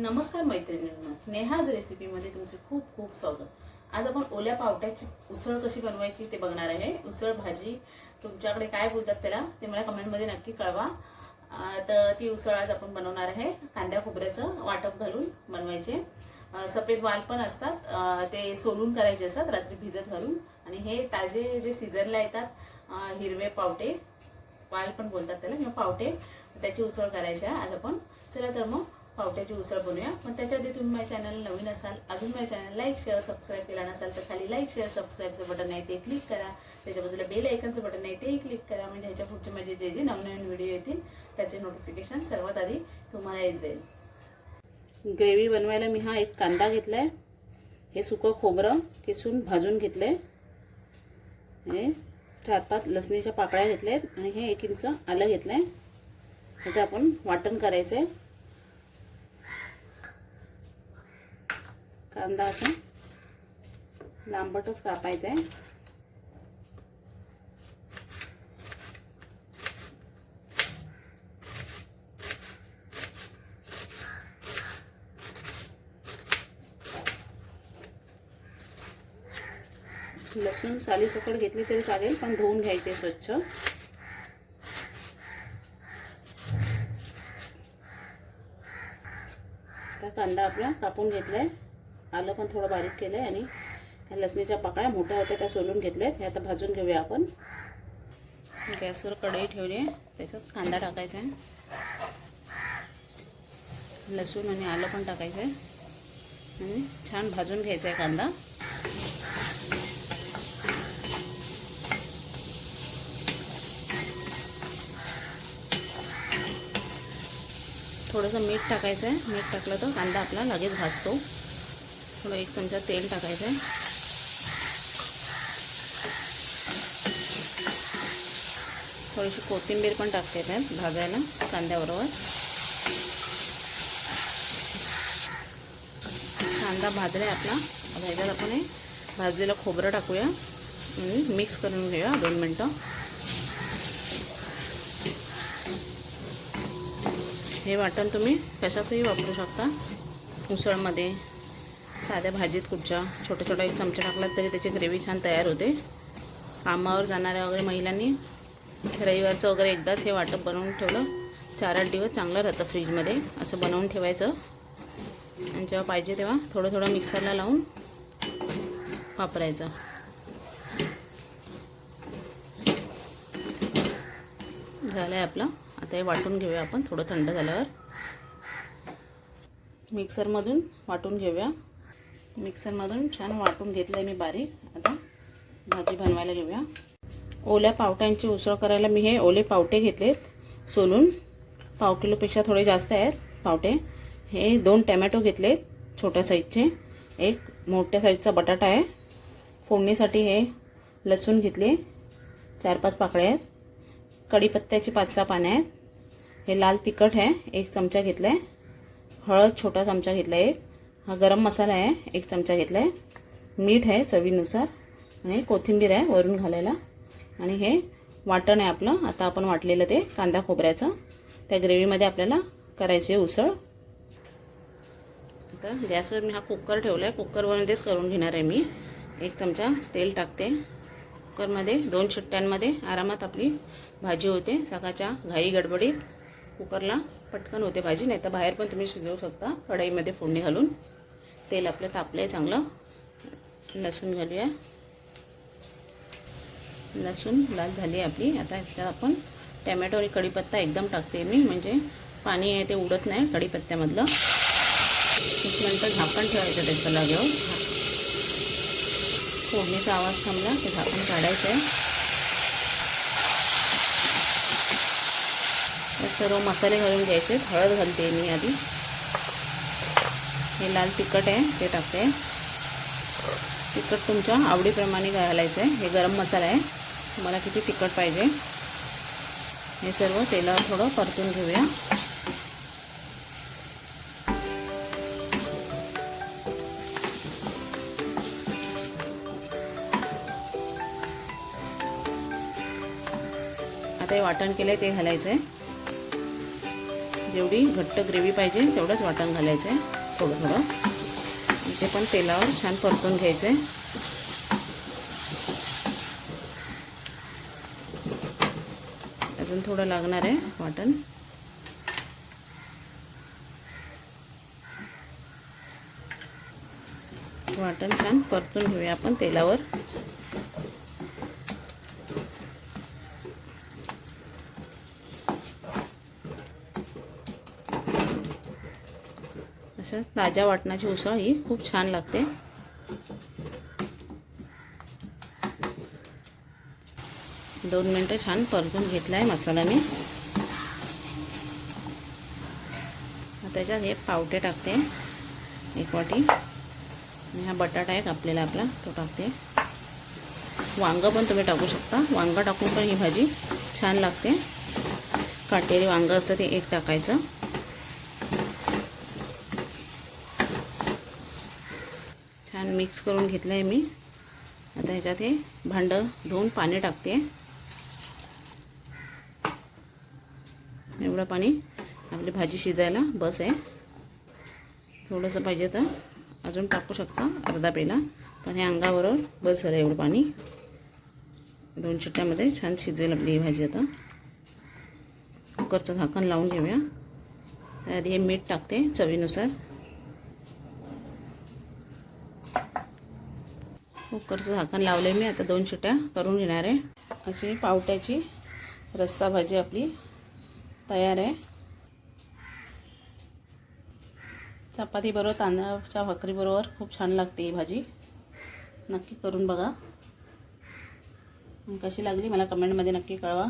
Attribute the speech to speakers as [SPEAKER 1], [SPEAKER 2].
[SPEAKER 1] नमस्कार मैत्रिणींनो. नेहाज रेसिपीमध्ये तुमचे खूप खूप स्वागत. आज आपण ओल्या पावट्याची उसळ कशी बनवायची ते बघणार आहे. उसळ भाजी तुमच्याकडे काय बोलतात त्याला ते मला कमेंटमध्ये नक्की कळवा. तर ती उसळ आज आपण बनवणार आहे. कांद्या खोबऱ्याचं वाटप घालून बनवायचे. सफेद वाल पण असतात. ते सोलून करायचे असतात रात्री भिजत घालून. आणि हे ताजे जे सीझनला येतात हिरवे पावटे वाल पण बोलतात त्याला किंवा पावटे त्याची उसळ करायची आहे आज आपण. चला तर मग पावट्याची उसळ बनवूया. पण त्याच्या आधी तुम्ही माझ्या चॅनल नवीन असाल अजून माझ्या चॅनल लाईक शेअर सबस्क्राईब केला नसाल तर खाली लाईक शेअर सबस्क्राईबचं बटन आहे ते क्लिक करा. त्याच्या बाजूला बेल आयकनचं बटन आहे तेही क्लिक करा. म्हणजे ह्याच्या पुढचे माझे जे जे नवनवीन व्हिडिओ येतील त्याचे नोटिफिकेशन सर्वात आधी तुम्हाला येत जाईल. ग्रेव्ही बनवायला मी हा एक कांदा घेतलाय. हे सुकं खोबरं किसून भाजून घेतलंय. हे चार पाच लसणीच्या पाकळ्या घेतल्यात आणि हे एक इंच आलं आहे ह्याचं आपण वाटण करायचं आहे कांदा असून लांबटच कापायचा आहे लसूण साली सकट घेतली तरी चालेल पण धुवून घ्यायचे स्वच्छ. कांदा आपला कापून घेतलाय. आलं पण थोडं बारीक केलं आहे आणि ह्या लसणीच्या पाकळ्या मोठ्या होत्या त्या सोलून घेतल्यात. हे आता भाजून घेऊया आपण. गॅसवर कढई ठेवली. आहे त्याच्यात कांदा टाकायचा आहे. लसूण आणि आलं पण टाकायचं आहे. आणि छान भाजून घ्यायचा आहे कांदा. थोडंसं मीठ टाकायचं आहे. मीठ टाकलं तर कांदा आपला लगेच भाजतो. थोडं एक चमचा तेल टाकायचं. आहे थोडीशी कोथिंबीर पण टाकते त्यात भाजायला कांद्याबरोबर. कांदा भाजला आपला. आता आपण हे भाजलेलं खोबरं टाकूया आणि मिक्स करून घेऊया दोन मिनटं. हे वाटण तुम्ही कशातही वापरू शकता. उसळमध्ये साध्या भाजीत कुठच्या छोट्या छोट्या एक चमचा टाकला तरी त्याची ग्रेव्ही छान तयार होते. कामावर जाणाऱ्या वगैरे महिलांनी रविवारचं वगैरे एकदाच हे वाटप बनवून ठेवलं. चार आठ दिवस चांगलं राहतं फ्रीजमध्ये असं बनवून ठेवायचं. आणि जेव्हा पाहिजे तेव्हा थोडं थोडं मिक्सरला लावून वापरायचं. झालं आहे आपलं. आता हे वाटून घेऊया आपण थोडं थंड झाल्यावर. मिक्सरमधून वाटून घेऊया. मिक्सरमधून छान वाटून घेतलं आहे मी बारीक. आता भाजी बनवायला घेऊया. ओल्या पावट्यांची उसळ करायला मी हे ओले पावटे घेतलेत. सोलून पाव किलोपेक्षा थोडे जास्त आहेत पावटे. हे दोन टॅमॅटो घेतलेत छोट्या साईजचे. एक मोठ्या साईजचा बटाटा आहे. फोडणीसाठी हे लसूण घेतले. चार पाच पाकळ्या आहेत. कढीपत्त्याची पाच सहा पाने आहेत. हे लाल तिखट आहे एक चमचा घेतला आहे हळद छोटा चमचा घेतला आहे एक. हा गरम मसाला आहे एक चमचा घेतला आहे मीठ आहे चवीनुसार आणि कोथिंबीर आहे वरून घालायला. आणि हे वाटण आहे आपलं आता आपण वाटलेलं ते कांदा खोबऱ्याचं. त्या ग्रेव्हीमध्ये आपल्याला करायचे उसळ. आता गॅसवर मी हा कुकर ठेवला आहे कुकरवरमध्येच करून घेणार आहे मी. एक चमचा तेल टाकते. कुकरमध्ये दोन शिट्ट्यांमध्ये आरामात आपली भाजी होते. सकाळच्या घाई गडबडीत कुकरला पटकन होते भाजी नाही तर बाहेर पण तुम्ही शिजवू शकता. कढईमध्ये फोडणी घालून. तेल आपलं तापलं आहे चांगलं. लसूण घालूया. लसूण लाल झाली आपली. आता ह्याच्यात आपण टॅमॅटो आणि कढीपत्ता एकदम टाकते मी. म्हणजे पाणी आहे ते उडत नाही कढीपत्त्यामधलं. एक नंतर झाकण ठेवायचं त्याचं लागेल फोडणीचा आवाज थांबला ते झाकण काढायचं आहे सर्व मसाले घालून घ्यायचे हळद घालते मी आधी. हे लाल तिखट आहे ते टाकते. तिखट तुमच्या आवडीप्रमाणे घालायचं आहे हे गरम मसाला आहे. तुम्हाला किती तिखट पाहिजे. हे सर्व तेलावर थोडं परतून घेऊया. आता हे वाटण केलं आहे ते घालायचं आहे जेवढी घट्ट ग्रेव्ही पाहिजे तेवढंच वाटण घालायचं आहे थोडं थोडं ते पण तेलावर छान परतून घ्यायचं. आहे अजून थोडं लागणार आहे वाटण. वाटण छान परतून घेऊया आपण तेलावर. ताज्या वाटणाची उसळ ही खूप छान लागते. दोन मिनटं छान परतून घेतला आहे मसाला मी त्याच्यात हे पावटे टाकते. एक वाटी. आणि हा बटाटा आहे कापलेला आपला तो टाकते. वांगं पण तुम्ही टाकू शकता. वांगं टाकून पण ही भाजी छान लागते. काटेरी वांगं असतं ते एक टाकायचं छान मिक्स करून घेतलं आहे मी. आता ह्याच्यात हे भांडं धुवून पाणी टाकते. एवढं पाणी आपली भाजी शिजायला बस आहे. थोडंसं पाहिजे तर अजून टाकू शकता अर्धा पेला. पण हे अंगाबरोबर बस झालं एवढं पाणी. दोन चिट्ट्यामध्ये छान शिजेल आपली ही भाजी आता. कुकरचं झाकण लावून घेऊया. आधी हे मीठ टाकते चवीनुसार. कुकरचं झाकण लावले मी. आता दोन शिट्या करून घेणार आहे. अशी पावट्याची रस्सा भाजी आपली तयार आहे. चपातीबरोबर तांदळाच्या भाकरीबरोबर खूप छान लागते ही भाजी. नक्की करून बघा. कशी लागली मला कमेंटमध्ये नक्की कळवा.